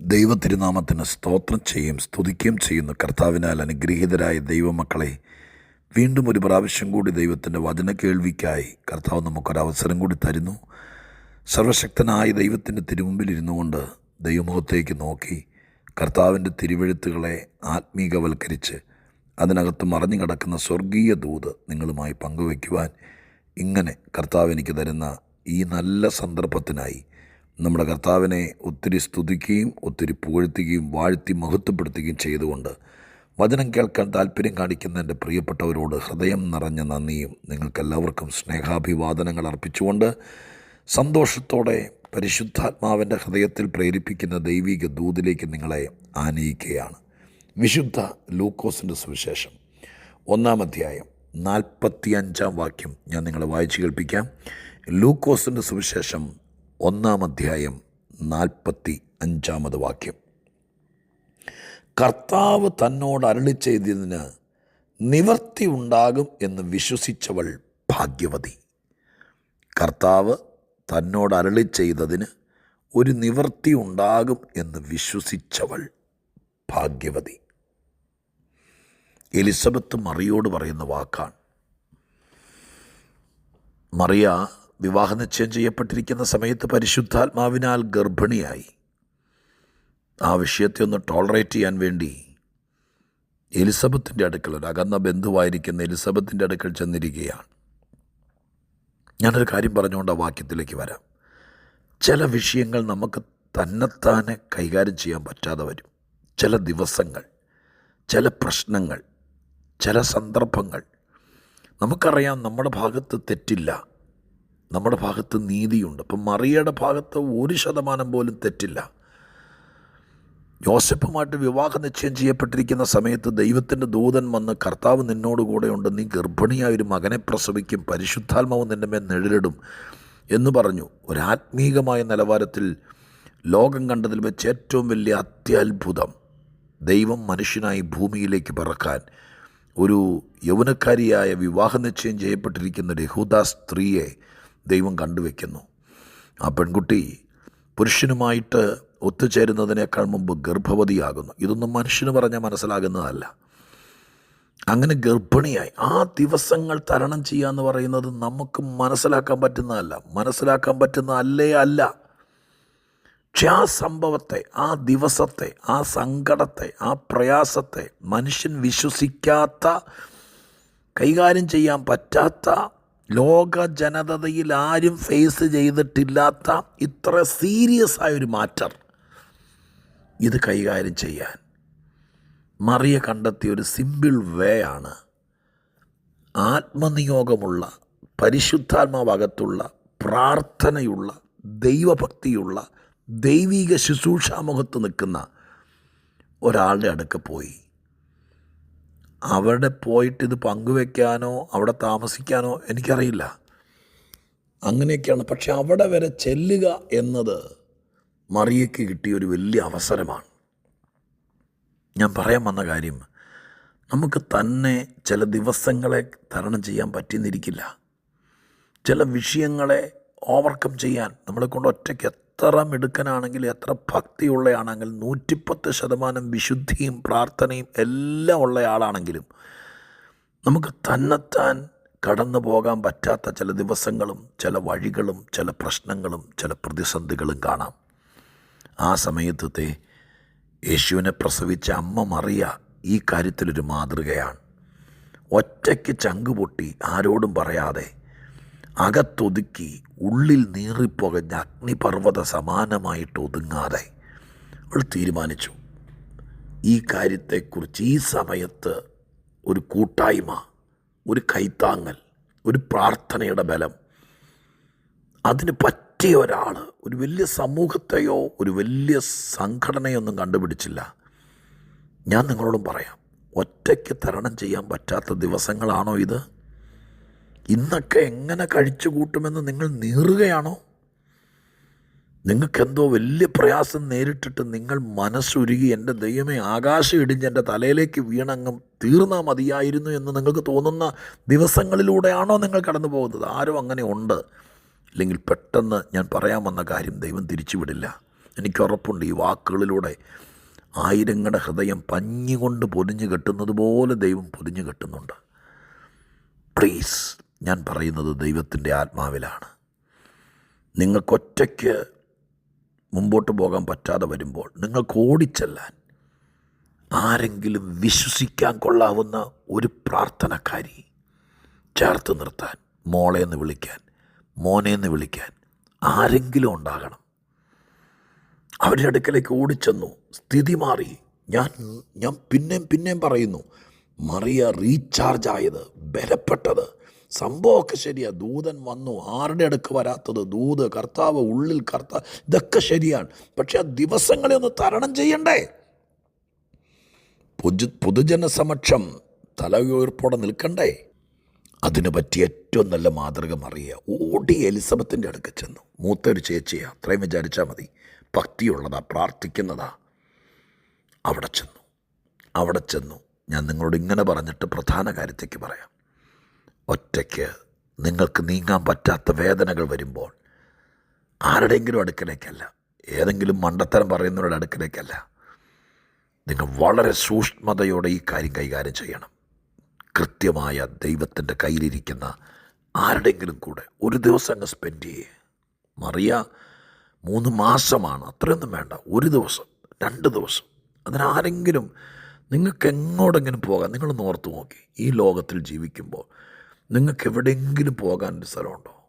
ദൈവത്തിരുനാമത്തിന് സ്തോത്രം ചെയ്യും സ്തുതിക്കുകയും ചെയ്യുന്നു കർത്താവിനാൽ അനുഗ്രഹീതരായ ദൈവമക്കളെ വീണ്ടും ഒരു പ്രാവശ്യം കൂടി ദൈവത്തിന്റെ വചന കേൾവിക്കായി കർത്താവ് നമുക്കൊരവസരം കൂടി തരുന്നു. സർവശക്തനായ ദൈവത്തിന്റെ തിരുമുമ്പിലിരുന്നു കൊണ്ട് ദൈവമുഖത്തേക്ക് നോക്കി കർത്താവിന്റെ തിരുവെഴുത്തുകളെ ആത്മീകവൽക്കരിച്ച് അതിനകത്ത് മറിഞ്ഞു കിടക്കുന്ന സ്വർഗീയ ദൂത് നിങ്ങളുമായി പങ്കുവയ്ക്കുവാൻ ഇങ്ങനെ കർത്താവ് എനിക്ക് തരുന്ന ഈ നല്ല സന്ദർഭത്തിനായി നമ്മുടെ കർത്താവിനെ ഒത്തിരി സ്തുതിക്കുകയും ഒത്തിരി പുകഴ്ത്തുകയും വാഴ്ത്തി മഹത്വപ്പെടുത്തുകയും ചെയ്തുകൊണ്ട് വചനം കേൾക്കാൻ താല്പര്യം കാണിക്കുന്ന എന്റെ പ്രിയപ്പെട്ടവരോട് ഹൃദയം നിറഞ്ഞ നന്ദിയും നിങ്ങൾക്കെല്ലാവർക്കും സ്നേഹാഭിവാദനങ്ങൾ അർപ്പിച്ചുകൊണ്ട് സന്തോഷത്തോടെ പരിശുദ്ധാത്മാവിന്റെ ഹൃദയത്തിൽ പ്രേരിപ്പിക്കുന്ന ദൈവിക ദൂതിലേക്ക് നിങ്ങളെ ആനയിക്കുകയാണ്. വിശുദ്ധ ലൂക്കോസിന്റെ സുവിശേഷം ഒന്നാം അധ്യായം നാൽപ്പത്തി അഞ്ചാം വാക്യം ഞാൻ നിങ്ങളെ വായിച്ചു കേൾപ്പിക്കാം. ലൂക്കോസിന്റെ സുവിശേഷം ഒന്നാം അധ്യായം നാൽപ്പത്തി അഞ്ചാമത് വാക്യം. കർത്താവ് തന്നോട് അരളി ചെയ്തതിന് നിവർത്തി ഉണ്ടാകും എന്ന് വിശ്വസിച്ചവൾ ഭാഗ്യവതി. കർത്താവ് തന്നോട് അരളി ചെയ്തതിന് ഒരു നിവർത്തി ഉണ്ടാകും എന്ന് വിശ്വസിച്ചവൾ ഭാഗ്യവതി. എലിസബത്ത് മറിയോട് പറയുന്ന വാക്കാണ്. മറിയ വിവാഹ നിശ്ചയം ചെയ്യപ്പെട്ടിരിക്കുന്ന സമയത്ത് പരിശുദ്ധാത്മാവിനാൽ ഗർഭിണിയായി. ആ വിഷയത്തെ ഒന്ന് ടോളറേറ്റ് ചെയ്യാൻ വേണ്ടി എലിസബത്തിന്റെ അടുക്കൽ ഒരു അകന്ന ബന്ധുവായിരിക്കുന്ന എലിസബത്തിന്റെ അടുക്കൽ ചെന്നിരിക്കുകയാണ്. ഞാനൊരു കാര്യം പറഞ്ഞുകൊണ്ട് ആ വാക്യത്തിലേക്ക് വരാം. ചില വിഷയങ്ങൾ നമുക്ക് തന്നെത്താനെ കൈകാര്യം ചെയ്യാൻ പറ്റാതെ വരും. ചില ദിവസങ്ങൾ ചില പ്രശ്നങ്ങൾ ചില സന്ദർഭങ്ങൾ. നമുക്കറിയാം നമ്മുടെ ഭാഗത്ത് തെറ്റില്ല. നമ്മുടെ ഭാഗത്ത് നീതിയുണ്ട്. അപ്പം മറിയയുടെ ഭാഗത്ത് ഒരു ശതമാനം പോലും തെറ്റില്ല. യോസഫുമായിട്ട് വിവാഹ നിശ്ചയം ചെയ്യപ്പെട്ടിരിക്കുന്ന സമയത്ത് ദൈവത്തിന്റെ ദൂതൻ വന്ന് കർത്താവ് നിന്നോട് കൂടെയുണ്ട്. നീ ഗർഭിണിയായ ഒരു മകനെ പ്രസവിക്കും. പരിശുദ്ധാത്മാവ് നിന്റെ മേൽ നിഴലിടും എന്ന് പറഞ്ഞു. ഒരാത്മീകമായ നിലവാരത്തിൽ ലോകം കണ്ടതിൽ വെച്ച് ഏറ്റവും വലിയ അത്യത്ഭുതം ദൈവം മനുഷ്യനായി ഭൂമിയിലേക്ക് പറക്കാൻ. ഒരു യൗവനക്കാരിയായ വിവാഹ നിശ്ചയം ചെയ്യപ്പെട്ടിരിക്കുന്ന ഒരു സ്ത്രീയെ ദൈവം കണ്ടുവെക്കുന്നു. ആ പെൺകുട്ടി പുരുഷനുമായിട്ട് ഒത്തുചേരുന്നതിനേക്കാൾ മുമ്പ് ഗർഭവതിയാകുന്നു. ഇതൊന്നും മനുഷ്യന് പറഞ്ഞാൽ മനസ്സിലാകുന്നതല്ല. അങ്ങനെ ഗർഭിണിയായി ആ ദിവസങ്ങൾ തരണം ചെയ്യുക എന്ന് പറയുന്നത് നമുക്ക് മനസ്സിലാക്കാൻ പറ്റുന്നതല്ല. മനസ്സിലാക്കാൻ പറ്റുന്ന അല്ലേ അല്ല. പക്ഷെ ആ സംഭവത്തെ ആ ദിവസത്തെ ആ സങ്കടത്തെ ആ പ്രയാസത്തെ മനുഷ്യൻ വിശ്വസിക്കാത്ത കൈകാര്യം ചെയ്യാൻ പറ്റാത്ത ലോക ജനതയിൽ ആരും ഫേസ് ചെയ്തിട്ടില്ലാത്ത ഇത്ര സീരിയസ് ആയൊരു മാറ്റർ ഇത് കൈകാര്യം ചെയ്യാൻ മറിയ കണ്ടെത്തിയ ഒരു സിമ്പിൾ വേ ആണ്. ആത്മനിയോഗമുള്ള പരിശുദ്ധാത്മാവകത്തുള്ള പ്രാർത്ഥനയുള്ള ദൈവഭക്തിയുള്ള ദൈവിക ശുശ്രൂഷാമുഖത്ത് നിൽക്കുന്ന ഒരാളുടെ അടുക്ക പോയി. അവിടെ പോയിട്ട് ഇത് പങ്കുവെക്കാനോ അവിടെ താമസിക്കാനോ എനിക്കറിയില്ല. അങ്ങനെയൊക്കെയാണ്. പക്ഷെ അവിടെ വരെ ചെല്ലുക എന്നത് മറിയയ്ക്ക് കിട്ടിയ ഒരു വലിയ അവസരമാണ്. ഞാൻ പറയാൻ വന്ന കാര്യം നമുക്ക് തന്നെ ചില ദിവസങ്ങളെ തരണം ചെയ്യാൻ പറ്റിയെന്നിരിക്കില്ല ചില വിഷയങ്ങളെ ഓവർകം ചെയ്യാൻ നമ്മളെ കൊണ്ട് ഒറ്റയ്ക്ക് എത്ര മിടുക്കനാണെങ്കിൽ എത്ര ഭക്തിയുള്ളയാണെങ്കിൽ നൂറ്റിപ്പത്ത് ശതമാനം വിശുദ്ധിയും പ്രാർത്ഥനയും എല്ലാം ഉള്ള ആളാണെങ്കിലും നമുക്ക് തന്നെത്താൻ കടന്നു പോകാൻ പറ്റാത്ത ചില ദിവസങ്ങളും ചില വഴികളും ചില പ്രശ്നങ്ങളും ചില പ്രതിസന്ധികളും കാണാം. ആ സമയത്തത്തെ യേശുവിനെ പ്രസവിച്ച അമ്മ മറിയ ഈ കാര്യത്തിലൊരു മാതൃകയാണ്. ഒറ്റയ്ക്ക് ചങ്കുപൊട്ടി ആരോടും പറയാതെ അകത്തൊതുക്കി ഉള്ളിൽ നീറിപ്പുകഞ്ഞ അഗ്നിപർവത സമാനമായിട്ട് ഒതുങ്ങാതെ അവൾ തീരുമാനിച്ചു. ഈ കാര്യത്തെക്കുറിച്ച് ഈ സമയത്ത് ഒരു കൂട്ടായ്മ ഒരു കൈത്താങ്ങൽ ഒരു പ്രാർത്ഥനയുടെ ബലം അതിന് പറ്റിയ ഒരാൾ ഒരു വലിയ സമൂഹത്തെയോ ഒരു വലിയ സംഘടനയൊന്നും കണ്ടുപിടിച്ചില്ല. ഞാൻ നിങ്ങളോടും പറയാം ഒറ്റയ്ക്ക് തരണം ചെയ്യാൻ പറ്റാത്ത ദിവസങ്ങളാണോ ഇത്? ഇന്നൊക്കെ എങ്ങനെ കഴിച്ചു കൂട്ടുമെന്ന് നിങ്ങൾ നീറുകയാണോ? നിങ്ങൾക്കെന്തോ വലിയ പ്രയാസം നേരിട്ടിട്ട് നിങ്ങൾ മനസ്സുരുകി എന്റെ ദൈവമേ ആകാശം ഇടിഞ്ഞ് എന്റെ തലയിലേക്ക് വീണങ്ങും തീർന്നാൽ മതിയായിരുന്നു എന്ന് നിങ്ങൾക്ക് തോന്നുന്ന ദിവസങ്ങളിലൂടെയാണോ നിങ്ങൾ കടന്നു പോകുന്നത് ആരും അങ്ങനെ ഉണ്ട്. അല്ലെങ്കിൽ പെട്ടെന്ന് ഞാൻ പറയാൻ വന്ന കാര്യം ദൈവം തിരിച്ചുവിടില്ല. എനിക്കുറപ്പുണ്ട് ഈ വാക്കുകളിലൂടെ. ആയിരങ്ങളുടെ ഹൃദയം പഞ്ഞുകൊണ്ട് പൊതിഞ്ഞു കെട്ടുന്നത് പോലെ ദൈവം പൊതിഞ്ഞു കെട്ടുന്നുണ്ട്. പ്ലീസ് ഞാൻ പറയുന്നത് ദൈവത്തിന്റെ ആത്മാവിലാണ്. നിങ്ങൾക്കൊറ്റയ്ക്ക് മുമ്പോട്ട് പോകാൻ പറ്റാതെ വരുമ്പോൾ നിങ്ങൾക്ക് ഓടിച്ചെല്ലാൻ ആരെങ്കിലും വിശ്വസിക്കാൻ കൊള്ളാവുന്ന ഒരു പ്രാർത്ഥനക്കാരി ചേർത്ത് നിർത്താൻ മോളെ എന്ന് വിളിക്കാൻ മോനെ എന്ന് വിളിക്കാൻ ആരെങ്കിലും ഉണ്ടാകണം. അവരുടെ അടുക്കലേക്ക് ഓടിച്ചെന്നു. സ്ഥിതി മാറി. ഞാൻ ഞാൻ പിന്നെയും പിന്നെയും പറയുന്നു. മറിയ റീചാർജ് ആയത് ബലപ്പെട്ടത് സംഭവമൊക്കെ ശരിയാണ് ദൂതൻ വന്നു. ആരുടെ അടുക്ക് വരാത്തത്? ദൂത് കർത്താവ് ഉള്ളിൽ കർത്താവ് ഇതൊക്കെ ശരിയാണ്. പക്ഷെ ആ ദിവസങ്ങളെ ഒന്ന് തരണം ചെയ്യണ്ടേ? പൊതു പൊതുജന സമക്ഷം തല ഉയർപ്പോടെ നിൽക്കണ്ടേ? അതിന് പറ്റിയ ഏറ്റവും നല്ല മാതൃക മറിയ ഓടി എലിസബത്തിന്റെ അടുക്ക് ചെന്നു. മൂത്തൊരു ചേച്ചിയാ. അത്രയും വിചാരിച്ചാൽ മതി. ഭക്തിയുള്ളതാ പ്രാർത്ഥിക്കുന്നതാ. അവിടെ ചെന്നു. അവിടെ ചെന്നു. ഞാൻ നിങ്ങളോട് ഇങ്ങനെ പറഞ്ഞിട്ട് പ്രധാന കാര്യത്തേക്ക് പറയാം. ഒറ്റയ്ക്ക് നിങ്ങൾക്ക് നീങ്ങാൻ പറ്റാത്ത വേദനകൾ വരുമ്പോൾ ആരുടെയെങ്കിലും അടുക്കലേക്കല്ല. ഏതെങ്കിലും മണ്ടത്തരം പറയുന്നവരുടെ അടുക്കലേക്കല്ല. നിങ്ങൾ വളരെ സൂക്ഷ്മതയോടെ ഈ കാര്യം കൈകാര്യം ചെയ്യണം. കൃത്യമായ ദൈവത്തിന്റെ കയ്യിലിരിക്കുന്ന ആരുടെയെങ്കിലും കൂടെ ഒരു ദിവസം അങ്ങ് സ്പെൻഡ് ചെയ്യേ. മറിയ മൂന്ന് മാസമാണ്. അത്രയൊന്നും വേണ്ട. ഒരു ദിവസം രണ്ട് ദിവസം. അതിനാരെങ്കിലും നിങ്ങൾക്ക് എങ്ങോട്ടെങ്കിലും പോകാം. നിങ്ങളൊന്ന് ഓർത്ത് നോക്കി. ഈ ലോകത്തിൽ ജീവിക്കുമ്പോൾ നിങ്ങൾക്ക് എവിടെയെങ്കിലും പോകാൻ ഒരു സ്ഥലമുണ്ടോ?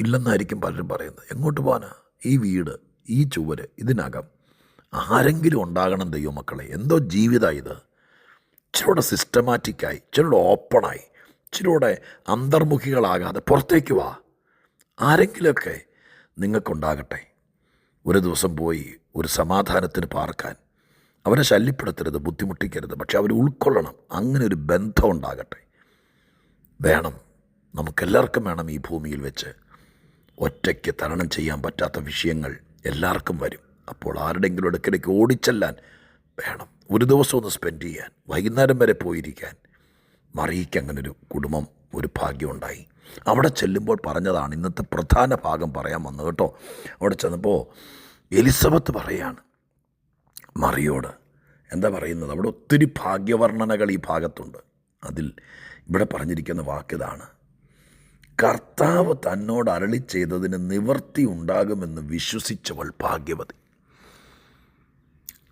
ഇല്ലെന്നായിരിക്കും പലരും പറയുന്നത്. എങ്ങോട്ട് പോകാനാ? ഈ വീട് ഈ ചുവര് ഇതിനകം ആരെങ്കിലും ഉണ്ടാകണം ദൈവമക്കളെ. എന്തോ ജീവിതമാണ് ഇത്. ഇച്ചിരൂടെ സിസ്റ്റമാറ്റിക്കായി ഇച്ചിരൂടെ ഓപ്പണായി ഇച്ചിരൂടെ അന്തർമുഖികളാകാതെ പുറത്തേക്ക് വാ. ആരെങ്കിലുമൊക്കെ നിങ്ങൾക്കുണ്ടാകട്ടെ. ഒരു ദിവസം പോയി ഒരു സമാധാനത്തിന് പാർക്കാൻ. അവരെ ശല്യപ്പെടുത്തരുത് ബുദ്ധിമുട്ടിക്കരുത്. പക്ഷെ അവർ ഉൾക്കൊള്ളണം. അങ്ങനെ ഒരു ബന്ധം ഉണ്ടാകട്ടെ. വേണം. നമുക്കെല്ലാവർക്കും വേണം ഈ ഭൂമിയിൽ വെച്ച് ഒറ്റയ്ക്ക് തരണം ചെയ്യാൻ പറ്റാത്ത വിഷയങ്ങൾ എല്ലാവർക്കും വരും. അപ്പോൾ ആരുടെങ്കിലും ഇടയ്ക്കിടയ്ക്ക് ഓടിച്ചെല്ലാൻ വേണം. ഒരു ദിവസം ഒന്ന് സ്പെൻഡ് ചെയ്യാൻ വൈകുന്നേരം വരെ പോയിരിക്കാൻ. മറിയിക്ക് അങ്ങനെ ഒരു കുടുംബം ഒരു ഭാഗ്യമുണ്ടായി അവിടെ ചെല്ലുമ്പോൾ പറഞ്ഞതാണ് ഇന്നത്തെ പ്രധാന ഭാഗം പറയാൻ വന്നു കേട്ടോ. അവിടെ ചെന്നപ്പോൾ എലിസബത്ത് പറയാണ് മറിയോട് എന്താ പറയുന്നത്? അവിടെ ഒത്തിരി ഭാഗ്യവർണനകൾ ഈ ഭാഗത്തുണ്ട്. അതിൽ ഇവിടെ പറഞ്ഞിരിക്കുന്ന വാക്കിതാണ് കർത്താവ് തന്നോട് അരളി ചെയ്തതിന് നിവൃത്തി ഉണ്ടാകുമെന്ന് വിശ്വസിച്ചവൾ ഭാഗ്യവതി.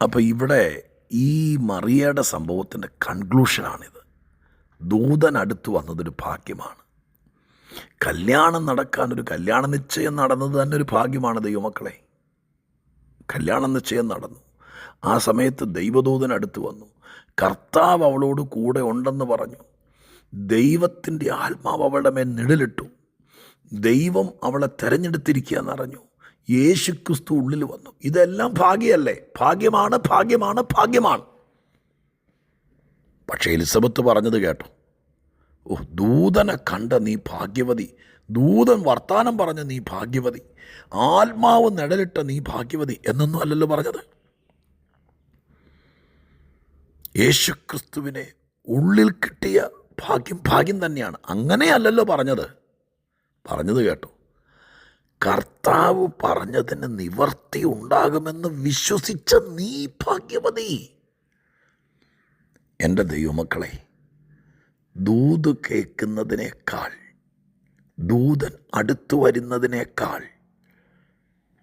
അപ്പോൾ ഇവിടെ ഈ മറിയയുടെ സംഭവത്തിന്റെ കൺക്ലൂഷനാണിത്. ദൂതൻ അടുത്ത് വന്നതൊരു ഭാഗ്യമാണ്. കല്യാണം നടക്കാൻ ഒരു കല്യാണ നിശ്ചയം നടന്നത് തന്നെ ഒരു ഭാഗ്യമാണ് ദൈവമക്കളെ. കല്യാണ നിശ്ചയം നടന്നു. ആ സമയത്ത് ദൈവദൂതൻ അടുത്ത് വന്നു. കർത്താവ് അവളോട് കൂടെ ഉണ്ടെന്ന് പറഞ്ഞു. ദൈവത്തിന്റെ ആത്മാവ് അവളുടെ മേൽ നിഴലിട്ടു. ദൈവം അവളെ തെരഞ്ഞെടുത്തിരിക്കുക എന്നറിഞ്ഞു. യേശു ക്രിസ്തു ഉള്ളിൽ വന്നു. ഇതെല്ലാം ഭാഗ്യമല്ലേ? ഭാഗ്യമാണ് ഭാഗ്യമാണ് ഭാഗ്യമാണ്. പക്ഷേ എലിസബത്ത് പറഞ്ഞത് കേട്ടോ. ഓ ദൂതനെ കണ്ട നീ ഭാഗ്യവതി. ദൂതൻ വർത്താനം പറഞ്ഞ നീ ഭാഗ്യവതി. ആത്മാവ് നിഴലിട്ട നീ ഭാഗ്യവതി എന്നൊന്നും അല്ലല്ലോ പറഞ്ഞത്. യേശുക്രിസ്തുവിനെ ഉള്ളിൽ കിട്ടിയ ഭാഗ്യം ഭാഗ്യം തന്നെയാണ്. അങ്ങനെയല്ലല്ലോ പറഞ്ഞത്. പറഞ്ഞത് കേട്ടോ. കർത്താവ് പറഞ്ഞതിന് നിവർത്തി ഉണ്ടാകുമെന്ന് വിശ്വസിച്ച നീ ഭാഗ്യവതി. എന്റെ ദൈവമക്കളെ ദൂത് കേൾക്കുന്നതിനേക്കാൾ ദൂതൻ അടുത്തു വരുന്നതിനേക്കാൾ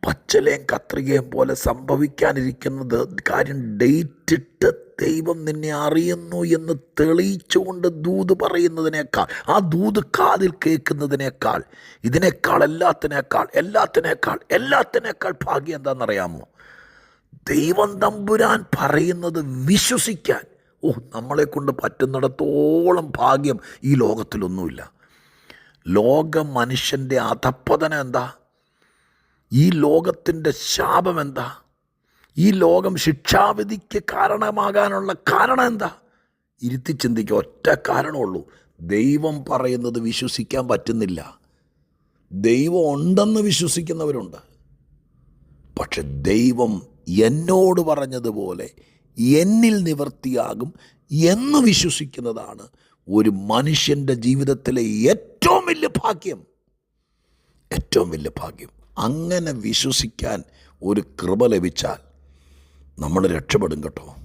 പച്ചലേം കത്രികയും പോലെ സംഭവിക്കാനിരിക്കുന്നത് കാര്യം ഡേറ്റ് ഇട്ട് ദൈവം നിന്നെ അറിയുന്നു എന്ന് തെളിയിച്ചുകൊണ്ട് ദൂത് പറയുന്നതിനേക്കാൾ ആ ദൂത് കാതിൽ കേൾക്കുന്നതിനേക്കാൾ ഇതിനേക്കാൾ എല്ലാത്തിനേക്കാൾ എല്ലാത്തിനേക്കാൾ എല്ലാത്തിനേക്കാൾ ഭാഗ്യം എന്താണെന്നറിയാമോ? ദൈവം തമ്പുരാൻ പറയുന്നത് വിശ്വസിക്കാൻ. ഓ നമ്മളെ കൊണ്ട് പറ്റുന്നിടത്തോളം ഭാഗ്യം ഈ ലോകത്തിലൊന്നുമില്ല. ലോക മനുഷ്യന്റെ അധപ്പതനം എന്താ? ഈ ലോകത്തിന്റെ ശാപം എന്താ? ഈ ലോകം ശിക്ഷാവിധിക്ക് കാരണമാകാനുള്ള കാരണം എന്താ? ഇരുത്തി ചിന്തിക്കുക ഒറ്റ കാരണമുള്ളൂ ദൈവം പറയുന്നത് വിശ്വസിക്കാൻ പറ്റുന്നില്ല. ദൈവം ഉണ്ടെന്ന് വിശ്വസിക്കുന്നവരുണ്ട്. പക്ഷെ ദൈവം എന്നോട് പറഞ്ഞതുപോലെ എന്നിൽ നിവർത്തിയാകും എന്ന് വിശ്വസിക്കുന്നതാണ് ഒരു മനുഷ്യന്റെ ജീവിതത്തിലെ ഏറ്റവും വലിയ ഭാഗ്യം. ഏറ്റവും വലിയ ഭാഗ്യം. അങ്ങനെ വിശ്വസിക്കാൻ ഒരു കൃപ ലഭിച്ചാൽ നമ്മൾ രക്ഷപ്പെടും കേട്ടോ.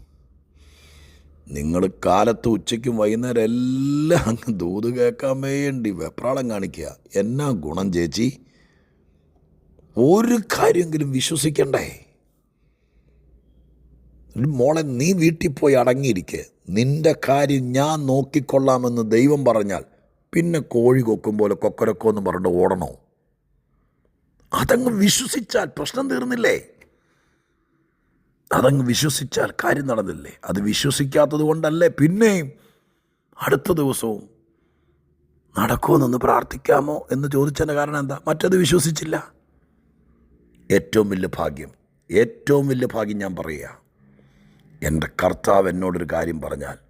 നിങ്ങൾ കാലത്ത് ഉച്ചയ്ക്കും വൈകുന്നേരം എല്ലാം അങ്ങ് ദൂത് കേൾക്കാൻ വേണ്ടി വെപ്രാളം കാണിക്കുക. എന്നാ ഗുണം ചേച്ചി? ഒരു കാര്യമെങ്കിലും വിശ്വസിക്കണ്ടേ? മോളെ നീ വീട്ടിൽ പോയി അടങ്ങിയിരിക്കെ. നിന്റെ കാര്യം ഞാൻ നോക്കിക്കൊള്ളാമെന്ന് ദൈവം പറഞ്ഞാൽ പിന്നെ കോഴി കൊക്കും പോലെ കൊക്കരക്കോ എന്ന് പറഞ്ഞിട്ട് ഓടണോ? അതങ്ങ് വിശ്വസിച്ചാൽ പ്രശ്നം തീർന്നില്ലേ? അതങ്ങ് വിശ്വസിച്ചാൽ കാര്യം നടന്നില്ലേ? അത് വിശ്വസിക്കാത്തത് കൊണ്ടല്ലേ പിന്നെയും അടുത്ത ദിവസവും നടക്കുമെന്നൊന്ന് പ്രാർത്ഥിക്കാമോ എന്ന് ചോദിച്ചതിന്റെ കാരണം എന്താ? മറ്റത് വിശ്വസിച്ചില്ല. ഏറ്റവും വലിയ ഭാഗ്യം ഏറ്റവും വലിയ ഭാഗ്യം ഞാൻ പറയുക. എന്റെ കർത്താവ് എന്നോടൊരു കാര്യം പറഞ്ഞാൽ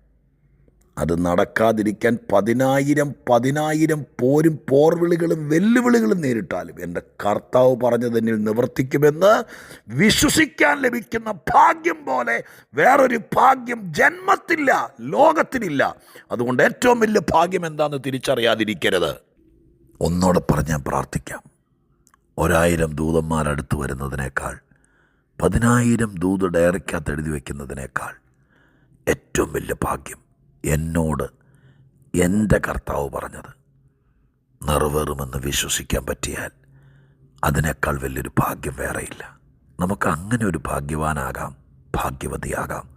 അത് നടക്കാതിരിക്കാൻ പതിനായിരം പതിനായിരം പോരും പോർവിളികളും വെല്ലുവിളികളും നേരിട്ടാലും എന്റെ കർത്താവ് പറഞ്ഞത് എന്നിൽ നിവർത്തിക്കുമെന്ന് വിശ്വസിക്കാൻ ലഭിക്കുന്ന ഭാഗ്യം പോലെ വേറൊരു ഭാഗ്യം ജന്മത്തില്ല ലോകത്തിനില്ല. അതുകൊണ്ട് ഏറ്റവും വലിയ ഭാഗ്യം എന്താണെന്ന് തിരിച്ചറിയാതിരിക്കരുത്. ഒന്നോടെ പറഞ്ഞാൽ പ്രാർത്ഥിക്കാം. ഒരായിരം ദൂതന്മാരടുത്ത് വരുന്നതിനേക്കാൾ പതിനായിരം ദൂത് ഡയറിക്കകത്ത് എഴുതി വയ്ക്കുന്നതിനേക്കാൾ ഏറ്റവും വലിയ ഭാഗ്യം എന്നോട് എന്റെ കർത്താവ് പറഞ്ഞത്. നിറവേറുമെന്ന് വിശ്വസിക്കാൻ പറ്റിയാൽ അതിനേക്കാൾ വലിയൊരു ഭാഗ്യം വേറെയില്ല. നമുക്ക് അങ്ങനെ ഒരു ഭാഗ്യവാനാകാം ഭാഗ്യവതിയാകാം.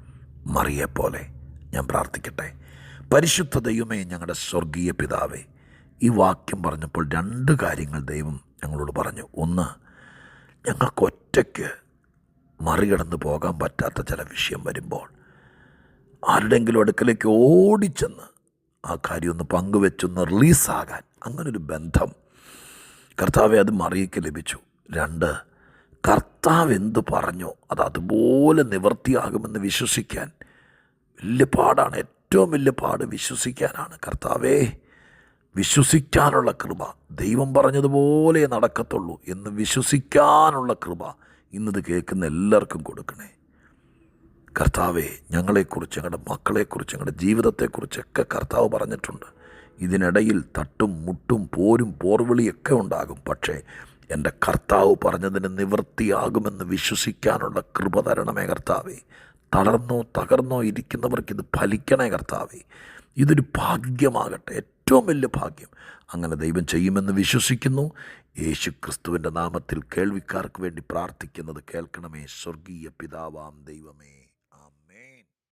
മറിയെപ്പോലെ ഞാൻ പ്രാർത്ഥിക്കട്ടെ. പരിശുദ്ധ ദൈവമേ ഞങ്ങളുടെ സ്വർഗീയ പിതാവേ ഈ വാക്യം പറഞ്ഞപ്പോൾ രണ്ട് കാര്യങ്ങൾ ദൈവം ഞങ്ങളോട് പറഞ്ഞു. ഒന്ന് ഞങ്ങൾക്ക് ഒറ്റയ്ക്ക് മറികടന്ന് പോകാൻ പറ്റാത്ത ചില വിഷയം വരുമ്പോൾ ആരുടെങ്കിലും അടുക്കലേക്ക് ഓടിച്ചെന്ന് ആ കാര്യം ഒന്ന് പങ്കുവെച്ചൊന്ന് റിലീസാകാൻ അങ്ങനൊരു ബന്ധം കർത്താവെ അത് മറിയയ്ക്ക് ലഭിച്ചു. രണ്ട് കർത്താവ് എന്ത് പറഞ്ഞോ അത് അതുപോലെ നിവർത്തിയാകുമെന്ന് വിശ്വസിക്കാൻ വലിയ പാടാണ്. ഏറ്റവും വലിയ പാട് വിശ്വസിക്കാനാണ് കർത്താവേ. വിശ്വസിക്കാനുള്ള കൃപ. ദൈവം പറഞ്ഞതുപോലെ നടക്കത്തുള്ളൂ എന്ന് വിശ്വസിക്കാനുള്ള കൃപ ഇന്നത് കേൾക്കുന്ന എല്ലാവർക്കും കൊടുക്കണേ. കർത്താവെ ഞങ്ങളെക്കുറിച്ച് ഞങ്ങളുടെ മക്കളെക്കുറിച്ച് ഞങ്ങളുടെ ജീവിതത്തെക്കുറിച്ചൊക്കെ കർത്താവ് പറഞ്ഞിട്ടുണ്ട്. ഇതിനിടയിൽ തട്ടും മുട്ടും പോരും പോർവിളിയൊക്കെ ഉണ്ടാകും. പക്ഷേ എന്റെ കർത്താവ് പറഞ്ഞതിന് നിവൃത്തിയാകുമെന്ന് വിശ്വസിക്കാനുള്ള കൃപ തരണമേ കർത്താവേ. തളർന്നോ തകർന്നോ ഇരിക്കുന്നവർക്ക് ഇത് ഫലിക്കണേ കർത്താവേ. ഇതൊരു ഭാഗ്യമാകട്ടെ ഏറ്റവും വലിയ ഭാഗ്യം. അങ്ങനെ ദൈവം ചെയ്യുമെന്ന് വിശ്വസിക്കുന്നു. യേശു ക്രിസ്തുവിന്റെ നാമത്തിൽ കേൾവിക്കാർക്ക് വേണ്ടി പ്രാർത്ഥിക്കുന്നത് കേൾക്കണമേ. സ്വർഗീയ പിതാവാം ദൈവമേ.